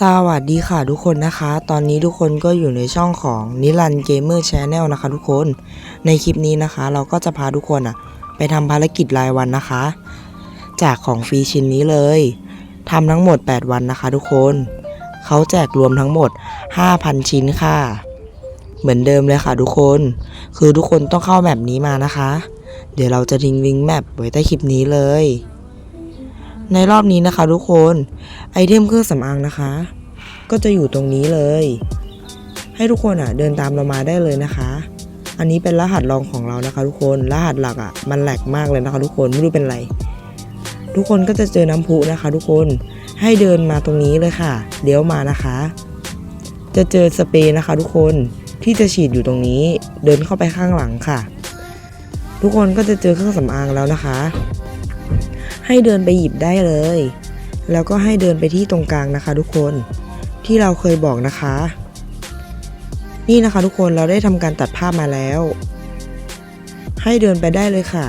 สวัสดีค่ะทุกคนนะคะ ตอนนี้ทุกคนก็อยู่ในช่องของนิรันเกมเมอร์ชแนลนะคะทุกคน ในคลิปนี้นะคะ เราก็จะพาทุกคนอะไปทำภารกิจรายวันนะคะ จากของฟรีชิ้นนี้เลยทำทั้งหมด 8 วันนะคะ ทุกคน เขาแจกรวมทั้งหมด 5,000 ชิ้นค่ะ เหมือนเดิมเลยค่ะทุกคน คือทุกคนต้องเข้าแมปนี้มานะคะ เดี๋ยวเราจะทิ้งลิงก์แมปไว้ใต้คลิปนี้เลย ในรอบนี้นะคะ ทุกคนไอเทมเครื่องสำอางนะคะ ก็จะอยู่ตรงนี้เลย ให้ทุกคนอะ เดินตามเรามาได้เลยนะคะ อันนี้เป็นรหัสรองของเรานะคะ ทุกคนรหัสหลักอะ มันแหลกมากเลยนะคะ ทุกคนไม่รู้เป็นไร ทุกคนก็จะเจอน้ำพุนะคะ ทุกคนให้เดินมาตรงนี้เลยค่ะเดี๋ยวมานะคะ จะเจอสเปรย์นะคะ ทุกคนที่จะฉีดอยู่ตรงนี้ เดินเข้าไปข้างหลังค่ะ ทุกคนก็จะเจอเครื่องสำอางแล้วนะคะ ให้เดินไปหยิบได้เลย แล้วก็ให้เดินไปที่ตรงกลางนะคะ ทุกคนที่เราเคยบอกนะคะ นี่นะคะทุกคนเราได้ทำการตัดภาพมาแล้ว ให้เดินไปได้เลยค่ะ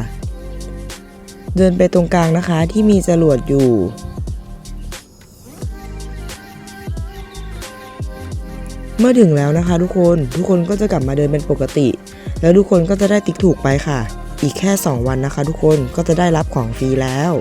เดินไปตรงกลางนะคะที่มีจรวดอยู่เมื่อถึงแล้วนะคะทุกคนทุกคนก็จะกลับมาเดินเป็นปกติ แล้วทุกคนก็จะได้ติ๊กถูกไปค่ะ อีกแค่ 2 วันนะคะทุกคนก็จะได้รับของฟรีแล้ว